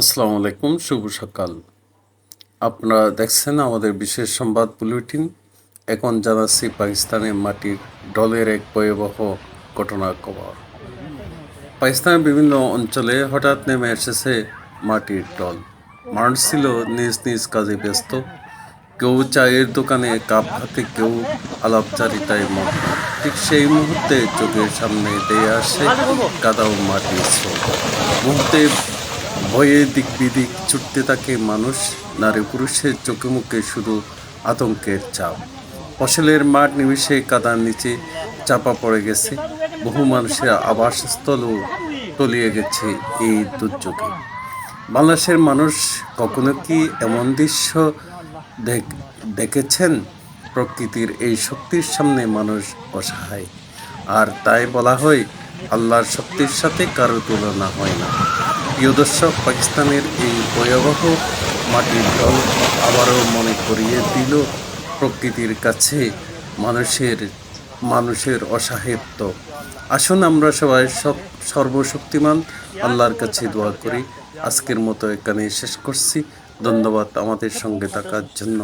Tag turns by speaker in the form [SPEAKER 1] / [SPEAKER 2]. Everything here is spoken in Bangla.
[SPEAKER 1] আসসালামু আলাইকুম, শুভ সকাল। আপনারা দেখছেন আমাদের বিশেষ সংবাদ বুলেটিন। এখন জানাচ্ছি পাকিস্তানের মাটির ডলের এক ভয়াবহ ঘটনার খবর। পাকিস্তানের বিভিন্ন অঞ্চলে হঠাৎ নেমে এসেছে মাটির ডল মানুষ ছিল নিজ নিজ কাজে ব্যস্ত। কেউ চায়ের দোকানে কাপ হাতে, কেউ আলাপচারিতায় মগ্ন। ঠিক সেই মুহূর্তে চোখের সামনে দিয়ে আসে কাদা ও মাটির স্রোত। মুহূর্তে ভয়ে দিক বিদিক ছুটতে থাকে মানুষ, নারী পুরুষের চোখে মুখে শুধু আতঙ্কের চাপ। ফসলের মাঠ নিমিশে কাদার নিচে চাপা পড়ে গেছে। বহু মানুষের আবাসস্থলও তলিয়ে গেছে এই দুর্যোগে। বাংলাদেশের মানুষ কখনো কি এমন দৃশ্য দেখ- দেখেছেন? প্রকৃতির এই শক্তির সামনে মানুষ অসহায়। আর তাই বলা হয় আল্লাহর শক্তির সাথে কারও তুলনা হয় না। প্রিয় দর্শক, পাকিস্তানের এই ভয়াবহ মাটির দল আবারও মনে করিয়ে দিল প্রকৃতির কাছে মানুষের মানুষের অসাহিত্য আসুন আমরা সবাই সব সর্বশক্তিমান আল্লাহর কাছে দোয়া করি। আজকের মতো এখানে শেষ করছি। ধন্যবাদ আমাদের সঙ্গে থাকার জন্য।